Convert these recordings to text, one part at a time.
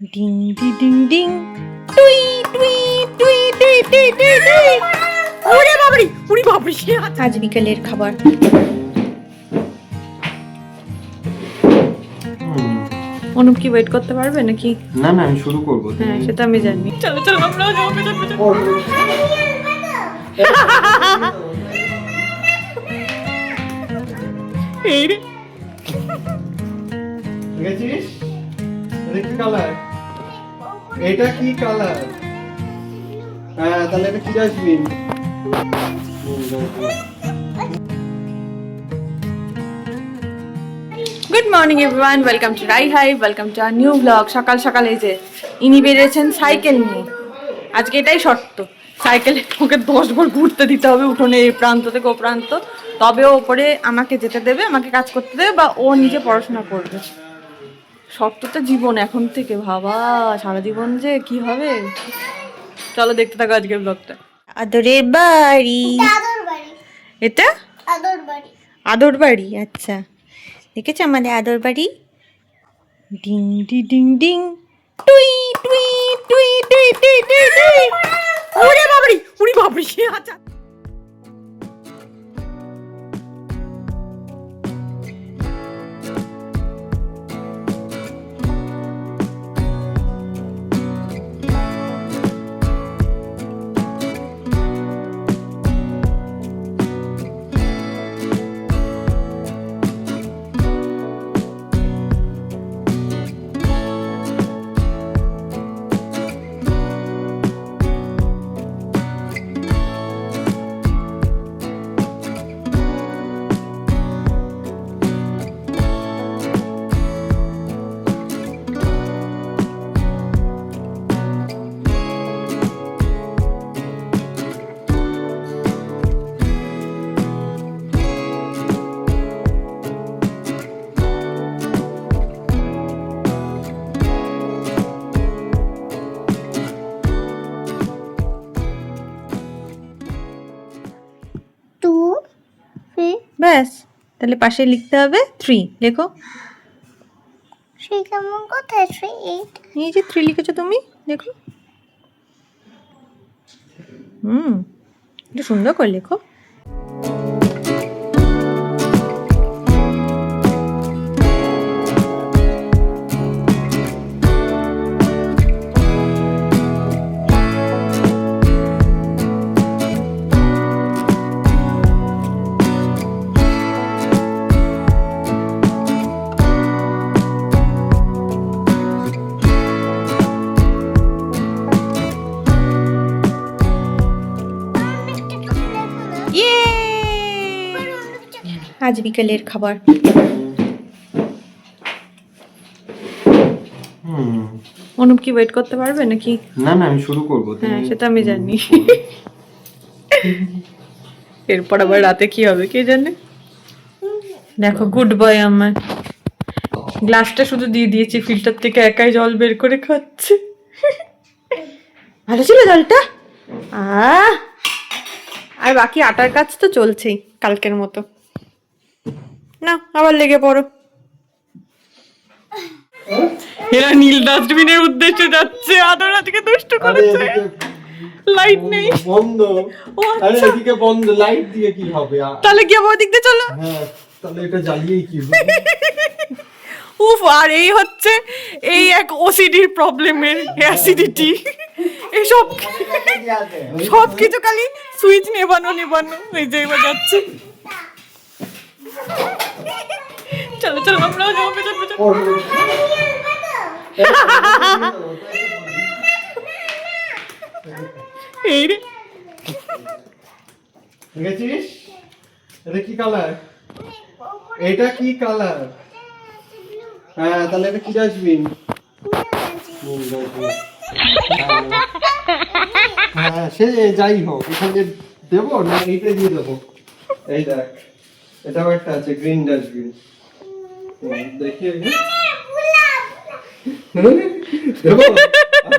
Ding ডি ডিং ডিং টুই টুই টুই টুই টুই টুই টুই ওরে বাবারি ওরে বাবারি। আজ বিকেলের খাবার অনুপ কি ওয়েট করতে পারবে নাকি? না না আমি শুরু করব। হ্যাঁ সেটা আমি জানি। চলো চলো আমরা পেছন এই রে। কি কালার এটা কি কালার হ্যাঁ তাহলে এটা কি dustbin good morning everyone welcome to Rai hi welcome to our new blog সকাল সকাল এই যে ইনি বেরিয়েছেন সাইকেল নিয়ে। আজকে এটাই শর্ত। সাইকেলে ওকে দশ বার ঘুরতে দিতে হবে উঠোনে, এই প্রান্ত থেকে ও প্রান্ত। তবে ওপরে আমাকে যেতে দেবে, আমাকে কাজ করতে দেবে বা ও নিজে পড়াশোনা করবে। শর্তটা জীবন এখন থেকে ভাবা সারা জীবন যে কি হবে? চলো দেখতে থাকো আজকের ব্লগটা। আদরের বাড়ি। এটা আদর বাড়ি। আদর বাড়ি। আচ্ছা। দেখেছ আমাদের আদর বাড়ি? ডিং ডি ডিং ডিং। টুই টুই টুই টুই টুই টুই টুই। ওরে বাবারি ওরে বাবারি আচ্ছা ব্যাস তাহলে পাশে লিখতে হবে থ্রি লেখো। সেই কেমন কোথায় থ্রি এইট এই যে থ্রি লিখেছো তুমি দেখো হুম একটু সুন্দর করে লেখো। আজ বিকেলের খাবার। হুম। অনুপ কি ওয়েট করতে পারবে নাকি? না না আমি শুরু করব হ্যাঁ সেটা আমি জানি। এরপর আবার রাতে কি হবে কে জানে? দেখো গুড বয় আমার। গ্লাসটা শুধু দিয়ে দিয়েছি ফিল্টার থেকে একাই জল বের করে খাচ্ছে। ভালো ছিল জলটা? আর বাকি আটার কাজ তো চলছেই কালকের মতো। না আবার লেগে পড়ো। এরা নীল ডাস্টবিনের উদ্দেশ্যে যাচ্ছে আদর আজকে দুষ্ট করেছে। লাইট নেই। বন্ধ। আরে আচ্ছা। এদিকে বন্ধ লাইট দিয়ে কি হবে? তাহলে কি আবার ওদিক দিয়ে চলো। হ্যাঁ তাহলে এটা জ্বালিয়েই কি হবে? উফ আর এই হচ্ছে এই এক ওসিডির প্রবলেমের অ্যাসিডিটি এসব সব কিছু খালি সুইচ নেবানো নেবানো এই যে এবার যাচ্ছে। চলো আমরাও যাব পেছন পেছন এই রে। দেখেছিস? এটা কি কালার? এটা কি কালার? হ্যাঁ তাহলে এটা কি ডাস্টবিন? হ্যাঁ সে যাই হোক এখানে দেবো না এইটা দিয়ে দেবো? এই দেখ এটাও একটা আছে গ্রিন ডাস্টবিন। দেখি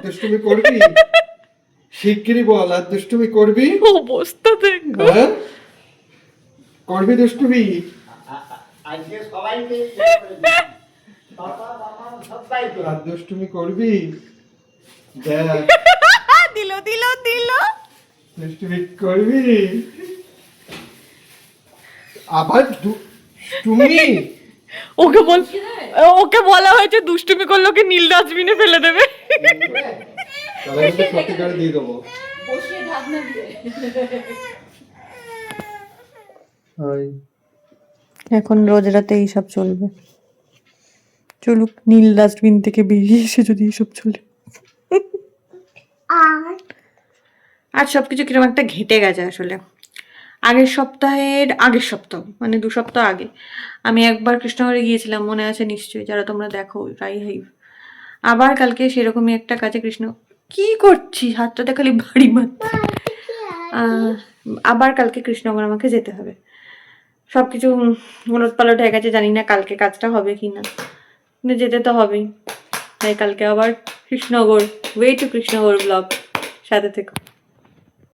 দুষ্টুমি করবি? শিগগিরই বল আর দুষ্টুমি করবি? অবস্থা দেখ। হ্যাঁ? করবি দুষ্টুমি? আজকে সবাইকে আর দুষ্টুমি করবি? দিল দিল দিল। দুষ্টুমি করবি? আবার তুমি ওকে বল ওকে বলা হয়েছে দুষ্টুমি করলে ওকে নীল ডাস্টবিনে ফেলে দেবে। দিয়ে এখন রোজ রাতে এইসব চলবে। চলুক নীল ডাস্টবিন থেকে বেরিয়ে এসে যদি এইসব চলে। আর? আর সব কিছু কীরকম একটা ঘেটে গেছে আসলে। আগের সপ্তাহের আগের সপ্তাহ মানে দু সপ্তাহ আগে। আমি একবার কৃষ্ণনগরে গিয়েছিলাম মনে আছে নিশ্চয়ই যারা তোমরা দেখো রাই হাইভ আবার কালকে সেরকমই একটা কাজে কৃষ্ণ কি করছিস? হাতটাতে খালি বাড়ি মারছি আবার কালকে কৃষ্ণনগর আমাকে যেতে হবে। সব কিছু উলট পালট হয়ে গেছে জানি না কালকে কাজটা হবে কি না। কিন্তু যেতে তো হবেই। তাই কালকে আবার Krishnanagar way to Krishnanagar blog সাথে থেকো।